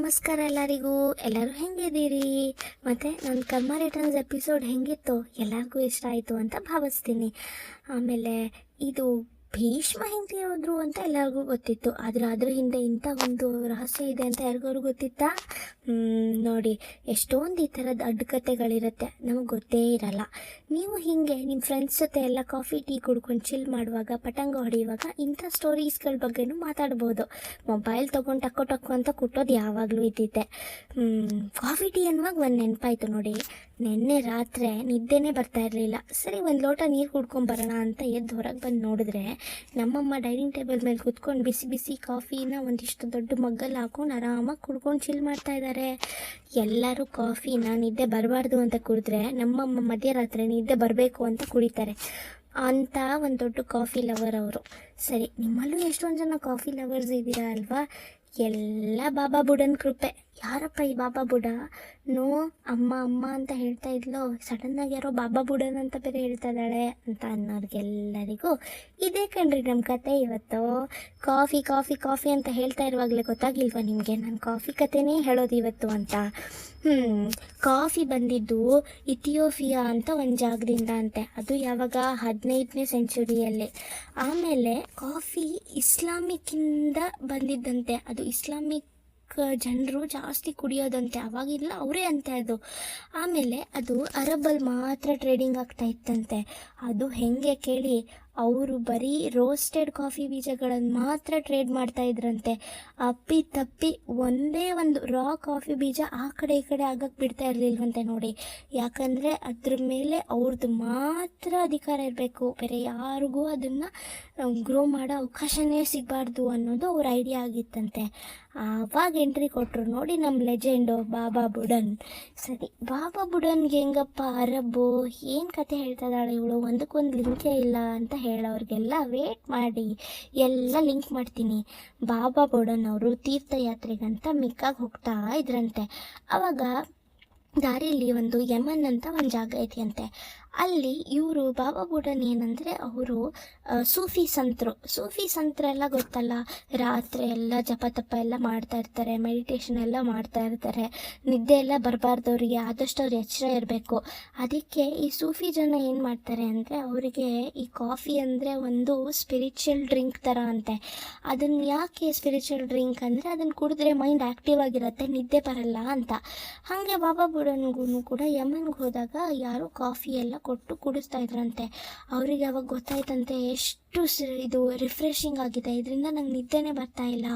ನಮಸ್ಕಾರ ಎಲ್ಲರಿಗೂ. ಎಲ್ಲರೂ ಹೆಂಗಿದ್ದೀರಿ? ಮತ್ತು ನನ್ನ ಕರ್ಮ ರಿಟರ್ನ್ಸ್ ಎಪಿಸೋಡ್ ಹೆಂಗಿತ್ತು ಎಲ್ಲರಿಗೂ ಇಷ್ಟ ಆಯಿತು ಅಂತ ಭಾವಿಸ್ತೀನಿ. ಆಮೇಲೆ ಇದು ಭೀಷ್ಮ ಹಿಂದೆ ಹೋದ್ರು ಅಂತ ಎಲ್ಲರಿಗೂ ಗೊತ್ತಿತ್ತು. ಆದ್ರೆ ಅದ್ರ ಹಿಂದೆ ಇಂಥ ಒಂದು ರಹಸ್ಯ ಇದೆ ಅಂತ ಯಾರಿಗೋರು ಗೊತ್ತಿತ್ತಾ? ನೋಡಿ, ಎಷ್ಟೊಂದು ಈ ಥರದ ಅಡ್ಡಕತೆಗಳಿರುತ್ತೆ ನಮಗೆ ಗೊತ್ತೇ ಇರಲ್ಲ. ನೀವು ಹೀಗೆ ನಿಮ್ಮ ಫ್ರೆಂಡ್ಸ್ ಜೊತೆ ಎಲ್ಲ ಕಾಫಿ ಟೀ ಕುಡ್ಕೊಂಡು ಚಿಲ್ ಮಾಡುವಾಗ, ಪಟಂಗ ಹೊಡೆಯುವಾಗ ಇಂಥ ಸ್ಟೋರೀಸ್ಗಳ ಬಗ್ಗೆನು ಮಾತಾಡ್ಬೋದು. ಮೊಬೈಲ್ ತೊಗೊಂಡು ಟಕ್ಕೋ ಟಕ್ಕೋ ಅಂತ ಕುಟ್ಟೋದು ಯಾವಾಗಲೂ ಇದ್ದಿದ್ದೆ. ಕಾಫಿ ಟೀ ಅನ್ನುವಾಗ ಒಂದು ನೆನಪಾಯ್ತು ನೋಡಿ. ನಿನ್ನೆ ರಾತ್ರಿ ನಿದ್ದೆನೇ ಬರ್ತಾ ಇರಲಿಲ್ಲ. ಸರಿ, ಒಂದು ಲೋಟ ನೀರು ಕುಡ್ಕೊಂಬರೋಣ ಅಂತ ಎದ್ದು ಹೊರಗೆ ಬಂದು ನೋಡಿದ್ರೆ ನಮ್ಮಮ್ಮ ಡೈನಿಂಗ್ ಟೇಬಲ್ ಮೇಲೆ ಕುತ್ಕೊಂಡು ಬಿಸಿ ಬಿಸಿ ಕಾಫಿನ ಒಂದಿಷ್ಟು ದೊಡ್ಡ ಮಗ್ಗಲ್ಲಿ ಹಾಕೊಂಡು ಆರಾಮಾಗಿ ಕುಡ್ಕೊಂಡು ಚಿಲ್ ಮಾಡ್ತಾ ಇದ್ದಾರೆ ಎಲ್ಲರೂ ಕಾಫಿನ ನಿದ್ದೆ ಬರಬಾರ್ದು ಅಂತ ಕುಡಿದ್ರೆ ನಮ್ಮಮ್ಮ ಮಧ್ಯರಾತ್ರಿ ನಿದ್ದೆ ಬರಬೇಕು ಅಂತ ಕುಡಿತಾರೆ. ಅಂತ ಒಂದು ದೊಡ್ಡ ಕಾಫಿ ಲವರ್ ಅವರು. ಸರಿ, ನಿಮ್ಮಲ್ಲೂ ಎಷ್ಟೊಂದು ಜನ ಕಾಫಿ ಲವರ್ಸ್ ಇದ್ದೀರಾ ಅಲ್ವಾ? ಎಲ್ಲ ಬಾಬಾ ಬುಡನ್ ಕೃಪೆ. ಯಾರಪ್ಪ ಈ ಬಾಬಾ ಬುಡ? ನೋ, ಅಮ್ಮ ಅಮ್ಮ ಅಂತ ಹೇಳ್ತಾ ಇದ್ಲು ಸಡನ್ನಾಗಿ ಯಾರೋ ಬಾಬಾ ಬುಡನ್ ಅಂತ ಬೇರೆ ಹೇಳ್ತಾ ಇದ್ದಾಳೆ ಅಂತ ಅನ್ನೋರ್ಗೆಲ್ಲರಿಗೂ ಇದೇ ಕಣ್ರಿ ನಮ್ಮ ಕತೆ ಇವತ್ತು. ಕಾಫಿ ಕಾಫಿ ಕಾಫಿ ಅಂತ ಹೇಳ್ತಾ ಇರುವಾಗಲೇ ಗೊತ್ತಾಗಿಲ್ವಾ ನಿಮಗೆ? ನಾನು ಕಾಫಿ ಕತೆನೇ ಹೇಳೋದು ಇವತ್ತು ಅಂತ. ಹ್ಞೂ ಕಾಫಿ ಬಂದಿದ್ದು ಇಥಿಯೋಪಿಯಾ ಅಂತ ಒಂದು ಜಾಗದಿಂದ ಅಂತೆ. ಅದು ಯಾವಾಗ? ಹದಿನೈದನೇ ಸೆಂಚುರಿಯಲ್ಲಿ. ಆಮೇಲೆ ಕಾಫಿ ಇಸ್ಲಾಮಿಕ್ಕಿಂದ ಬಂದಿದ್ದಂತೆ. ಅದು ಇಸ್ಲಾಮಿಕ್ ಜನರು ಜಾಸ್ತಿ ಕುಡಿಯೋದಂತೆ, ಅವಾಗಿಲ್ಲ ಅವರೇ ಅಂತೆ ಅದು. ಆಮೇಲೆ ಅದು ಅರಬ್ಬಲ್ಲಿ ಮಾತ್ರ ಟ್ರೇಡಿಂಗ್ ಆಗ್ತಾ ಇತ್ತಂತೆ. ಅದು ಹೆಂಗೆ ಕೇಳಿ ಅವರು ಬರೀ ರೋಸ್ಟೆಡ್ ಕಾಫಿ ಬೀಜಗಳನ್ನು ಮಾತ್ರ ಟ್ರೇಡ್ ಮಾಡ್ತಾ ಇದ್ರಂತೆ. ಅಪ್ಪಿ ತಪ್ಪಿ ಒಂದೇ ಒಂದು ರಾ ಕಾಫಿ ಬೀಜ ಆ ಕಡೆ ಈ ಕಡೆ ಆಗಕ್ಕೆ ಬಿಡ್ತಾ ಇರಲಿಲ್ವಂತೆ ನೋಡಿ. ಯಾಕಂದರೆ ಅದ್ರ ಮೇಲೆ ಅವ್ರದ್ದು ಮಾತ್ರ ಅಧಿಕಾರ ಇರಬೇಕು. ಬೇರೆ ಯಾರಿಗೂ ಅದನ್ನು ಗ್ರೋ ಮಾಡೋ ಅವಕಾಶನೇ ಸಿಗಬಾರ್ದು ಅನ್ನೋದು ಅವ್ರ ಐಡಿಯಾ ಆಗಿತ್ತಂತೆ. ಆವಾಗ ಎಂಟ್ರಿ ಕೊಟ್ಟರು ನೋಡಿ ನಮ್ಮ ಲೆಜೆಂಡು ಬಾಬಾ ಬುಡನ್. ಸರಿ, ಬಾಬಾ ಬುಡನ್ಗೆ ಹೆಂಗಪ್ಪ, ಅರಬ್ಬು, ಏನು ಕತೆ ಹೇಳ್ತಾ ಇದ್ದಾಳೆ ಇವಳು? ಒಂದಕ್ಕೊಂದು ಲಿಂಕೇ ಇಲ್ಲ ಅಂತ ಹೇಳೋರಿಗೆಲ್ಲ ವೇಟ್ ಮಾಡಿ, ಎಲ್ಲ ಲಿಂಕ್ ಮಾಡ್ತೀನಿ. ಬಾಬಾ ಬುಡನ್ ಅವರು ತೀರ್ಥಯಾತ್ರೆಗಂತ ಮಿಕ್ಕಾಗಿ ಹೋಗ್ತಾ ಇದ್ರಂತೆ. ಅವಾಗ ದಾರಿಯಲ್ಲಿ ಒಂದು ಯಮನ್ ಅಂತ ಒಂದು ಜಾಗ ಇದೆಯಂತೆ. ಅಲ್ಲಿ ಇವರು ಬಾಬಾ ಬುಡನ್ ಏನಂದರೆ ಅವರು ಸೂಫಿ ಸಂತರು. ಸೂಫಿ ಸಂತರೆಲ್ಲ ಗೊತ್ತಲ್ಲ? ರಾತ್ರಿ ಎಲ್ಲ ಜಪ ತಪ ಎಲ್ಲ ಮಾಡ್ತಾ ಇರ್ತಾರೆ ಮೆಡಿಟೇಷನ್ ಎಲ್ಲ ಮಾಡ್ತಾ ಇರ್ತಾರೆ. ನಿದ್ದೆ ಎಲ್ಲ ಬರಬಾರ್ದು ಅವರಿಗೆ, ಆದಷ್ಟು ಅವ್ರು ಎಚ್ಚರ ಇರಬೇಕು. ಅದಕ್ಕೆ ಈ ಸೂಫಿ ಜನ ಏನು ಮಾಡ್ತಾರೆ ಅಂದರೆ, ಅವರಿಗೆ ಈ ಕಾಫಿ ಅಂದರೆ ಒಂದು ಸ್ಪಿರಿಚುವಲ್ ಡ್ರಿಂಕ್ ಥರ ಅಂತೆ. ಅದನ್ನು ಯಾಕೆ ಸ್ಪಿರಿಚುವಲ್ ಡ್ರಿಂಕ್ ಅಂದರೆ ಅದನ್ನು ಕುಡಿದ್ರೆ ಮೈಂಡ್ ಆ್ಯಕ್ಟಿವ್ ಆಗಿರುತ್ತೆ, ನಿದ್ದೆ ಬರಲ್ಲ ಅಂತ. ಹಾಗೆ ಬಾಬಾ ಬುಡನ್ಗೂ ಕೂಡ ಯಮನ್ಗೆ ಹೋದಾಗ ಯಾರು ಕಾಫಿ ಎಲ್ಲ ಕೊಟ್ಟು ಕುಡಿಸ್ತಾ ಇದ್ರಂತೆ. ಅವರಿಗೆ ಅವಾಗ ಗೊತ್ತಾಯ್ತಂತೆ? ಎಷ್ಟು ಇದು ರಿಫ್ರೆಶಿಂಗ್ ಆಗಿದೆ. ಇದರಿಂದ ನಂಗೆ ನಿದ್ದೆನೇ ಬರ್ತಾ ಇಲ್ಲ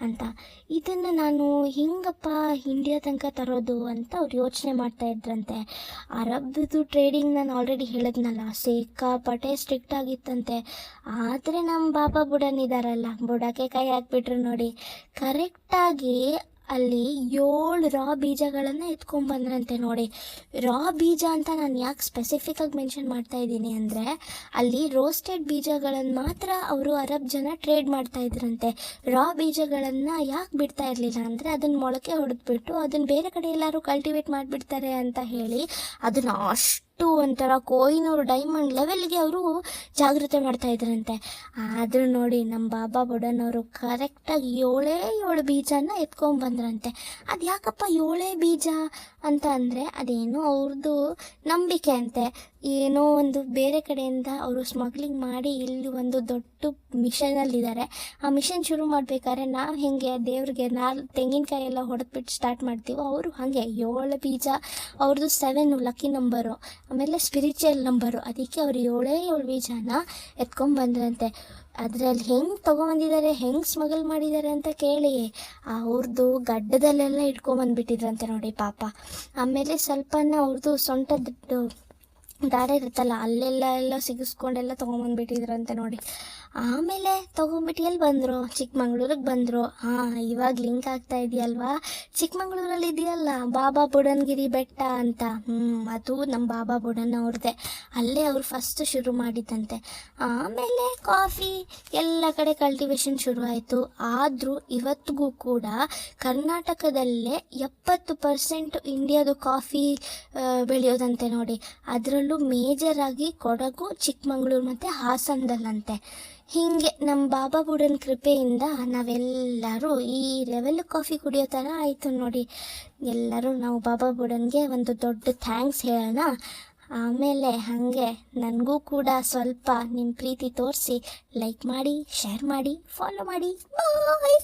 ಅಂತ. ಇದನ್ನು ನಾನು ಹಿಂಗಪ್ಪ ಇಂಡಿಯಾ ತನಕ ತರೋದು ಅಂತ ಅವ್ರು ಯೋಚನೆ ಮಾಡ್ತಾ ಇದ್ರಂತೆ. ಅರಬ್ದು ಟ್ರೇಡಿಂಗ್ ನಾನು ಆಲ್ರೆಡಿ ಹೇಳಿದ್ನಲ್ಲ. ಸಿಕ್ಕಾಪಟ್ಟೆ ಸ್ಟ್ರಿಕ್ಟ್ ಆಗಿತ್ತಂತೆ. ಆದರೆ ನಮ್ಮ ಬಾಬಾ ಬುಡನ್ ಇದ್ದಾರಲ್ಲ ಬುಡಕ್ಕೆ ಕೈ ಹಾಕ್ಬಿಟ್ರು ನೋಡಿ. ಕರೆಕ್ಟಾಗಿ ಅಲ್ಲಿ ಏಳು ರಾ ಬೀಜಗಳನ್ನು ಎತ್ಕೊಂಡ್ಬಂದ್ರಂತೆ ನೋಡಿ. ರಾ ಬೀಜ ಅಂತ ನಾನು ಯಾಕೆ ಸ್ಪೆಸಿಫಿಕ್ಕಾಗಿ ಮೆನ್ಷನ್ ಮಾಡ್ತಾ ಇದ್ದೀನಿ ಅಂದರೆ, ಅಲ್ಲಿ ರೋಸ್ಟೆಡ್ ಬೀಜಗಳನ್ನು ಮಾತ್ರ ಅವರು ಅರಬ್ ಜನ ಟ್ರೇಡ್ ಮಾಡ್ತಾ ಇದ್ರಂತೆ. ರಾ ಬೀಜಗಳನ್ನು ಯಾಕೆ ಬಿಡ್ತಾ ಇರಲಿಲ್ಲ ಅಂದರೆ ಅದನ್ನು ಮೊಳಕೆ ಹೊಡೆದ್ಬಿಟ್ಟು ಅದನ್ನು ಬೇರೆ ಕಡೆ ಎಲ್ಲರೂ ಕಲ್ಟಿವೇಟ್ ಮಾಡಿಬಿಡ್ತಾರೆ ಅಂತ ಹೇಳಿ, ಅದನ್ನು ಅಷ್ಟು ಒಂಥರ ಕೋಹಿನೂರು ಡೈಮಂಡ್ ಲೆವೆಲ್ಗೆ ಅವರು ಜಾಗೃತೆ ಮಾಡ್ತಾ ಇದ್ರಂತೆ. ಆದರೂ ನೋಡಿ ನಮ್ಮ ಬಾಬಾ ಬುಡನವರು ಕರೆಕ್ಟಾಗಿ ಏಳೇ ಏಳು ಬೀಜನ ಎತ್ಕೊಂಡ್ಬಂದ್ರಂತೆ ಅದು ಯಾಕಪ್ಪ ಏಳೇ ಬೀಜ ಅಂತ ಅಂದರೆ ಅದೇನೋ ಅವ್ರದ್ದು ನಂಬಿಕೆ ಅಂತೆ. ಏನೋ ಒಂದು ಬೇರೆ ಕಡೆಯಿಂದ ಅವರು ಸ್ಮಗ್ಲಿಂಗ್ ಮಾಡಿ ಇಲ್ಲಿ ಒಂದು ದೊಡ್ಡ ಮಿಷನಲ್ಲಿದ್ದಾರೆ ಆ ಮಿಷನ್ ಶುರು ಮಾಡ್ಬೇಕಾದ್ರೆ ನಾವು ಹೆಂಗೆ ದೇವ್ರಿಗೆ ನಾಲ್ ತೆಂಗಿನಕಾಯಿ ಎಲ್ಲ ಹೊಡೆದ್ಬಿಟ್ಟು ಸ್ಟಾರ್ಟ್ ಮಾಡ್ತೀವೋ ಅವರು ಹಾಗೆ ಏಳು ಬೀಜ. ಅವ್ರದ್ದು ಸೆವೆನ್ ಲಕ್ಕಿ ನಂಬರು ಆಮೇಲೆ ಸ್ಪಿರಿಚುವಲ್ ನಂಬರು ಅದಕ್ಕೆ ಅವರು ಏಳೇ ಏಳು ಬೀಜನ ಎತ್ಕೊಂಡ್ಬಂದ್ರಂತೆ ಅದರಲ್ಲಿ ಹೆಂಗೆ ತೊಗೊಂಬಂದಿದ್ದಾರೆ ಹೆಂಗೆ ಸ್ಮಗಲ್ ಮಾಡಿದ್ದಾರೆ ಅಂತ ಕೇಳಿ ಅವ್ರದ್ದು ಗಡ್ಡದಲ್ಲೆಲ್ಲ ಇಟ್ಕೊಂಬಂದ್ಬಿಟ್ಟಿದ್ರಂತೆ ನೋಡಿ ಪಾಪ. ಆಮೇಲೆ ಸ್ವಲ್ಪನ ಅವ್ರದ್ದು ಸೊಂಟದ ದಾರ ಇರುತ್ತಲ್ಲ, ಅಲ್ಲೆಲ್ಲ ಎಲ್ಲ ಸಿಗಿಸ್ಕೊಂಡೆಲ್ಲ ತೊಗೊಂಬಂದ್ಬಿಟ್ಟಿದ್ರಂತೆ ನೋಡಿ. ಆಮೇಲೆ ತಗೊಂಬಿಟ್ಟು ಎಲ್ಲಿ ಬಂದರು? ಚಿಕ್ಕಮಂಗ್ಳೂರಿಗೆ ಬಂದರು. ಹಾಂ, ಇವಾಗ ಲಿಂಕ್ ಆಗ್ತಾ ಇದೆಯಲ್ವಾ? ಚಿಕ್ಕಮಂಗ್ಳೂರಲ್ಲಿ ಇದೆಯಲ್ಲ, ಬಾಬಾ ಬುಡನ್ಗಿರಿ ಬೆಟ್ಟ ಅಂತ. ಹ್ಞೂ ಅದು ನಮ್ಮ ಬಾಬಾ ಬುಡನ್ ಅವ್ರದ್ದೆ ಅಲ್ಲೇ ಅವ್ರು ಫಸ್ಟ್ ಶುರು ಮಾಡಿದ್ದಂತೆ ಆಮೇಲೆ ಕಾಫಿ ಎಲ್ಲ ಕಡೆ ಕಲ್ಟಿವೇಶನ್ ಶುರು ಆಯಿತು. ಆದರೂ ಇವತ್ತಿಗೂ ಕೂಡ ಕರ್ನಾಟಕದಲ್ಲೇ ಎಪ್ಪತ್ತು ಪರ್ಸೆಂಟ್ ಇಂಡಿಯಾದು ಕಾಫಿ ಬೆಳೆಯೋದಂತೆ ನೋಡಿ. ಅದರಲ್ಲೂ ಮೇಜರಾಗಿ ಕೊಡಗು, ಚಿಕ್ಕಮಂಗ್ಳೂರು ಮತ್ತು ಹಾಸನದಲ್ಲಂತೆ. ಹೀಗೆ ನಮ್ಮ ಬಾಬಾ ಬುಡನ್ ಕೃಪೆಯಿಂದ ನಾವೆಲ್ಲರೂ ಈ ಲೆವೆಲ್ ಕಾಫಿ ಕುಡಿಯೋ ಥರ ಆಯಿತು ನೋಡಿ. ಎಲ್ಲರೂ ನಾವು ಬಾಬಾ ಬುಡನ್ಗೆ ಒಂದು ದೊಡ್ಡ ಥ್ಯಾಂಕ್ಸ್ ಹೇಳೋಣ. ಆಮೇಲೆ ಹಾಗೆ ನನಗೂ ಕೂಡ ಸ್ವಲ್ಪ ನಿಮ್ಮ ಪ್ರೀತಿ ತೋರಿಸಿ ಲೈಕ್ ಮಾಡಿ ಶೇರ್ ಮಾಡಿ ಫಾಲೋ ಮಾಡಿ. ಬಾಯ್